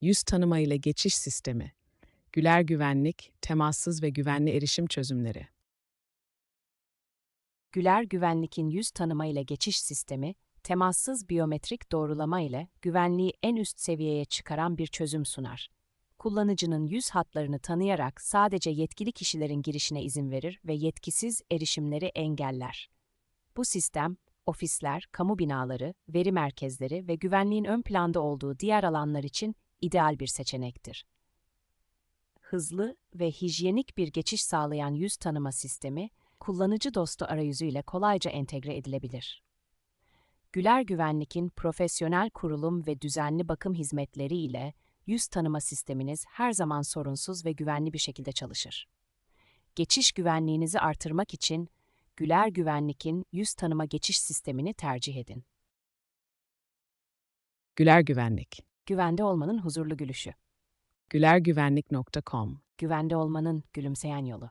yüz tanıma ile geçiş sistemi, Güler Güvenlik, temassız ve güvenli erişim çözümleri. Güler Güvenlik'in yüz tanıma ile geçiş sistemi, temassız biyometrik doğrulama ile güvenliği en üst seviyeye çıkaran bir çözüm sunar. Kullanıcının yüz hatlarını tanıyarak sadece yetkili kişilerin girişine izin verir ve yetkisiz erişimleri engeller. Bu sistem, ofisler, kamu binaları, veri merkezleri ve güvenliğin ön planda olduğu diğer alanlar için ideal bir seçenektir. Hızlı ve hijyenik bir geçiş sağlayan yüz tanıma sistemi, kullanıcı dostu arayüzüyle kolayca entegre edilebilir. Güler Güvenlik'in profesyonel kurulum ve düzenli bakım hizmetleri ile yüz tanıma sisteminiz her zaman sorunsuz ve güvenli bir şekilde çalışır. Geçiş güvenliğinizi artırmak için Güler Güvenlik'in yüz tanıma geçiş sistemini tercih edin. Güler Güvenlik. Güvende olmanın huzurlu gülüşü. gülergüvenlik.com Güvende olmanın gülümseyen yolu.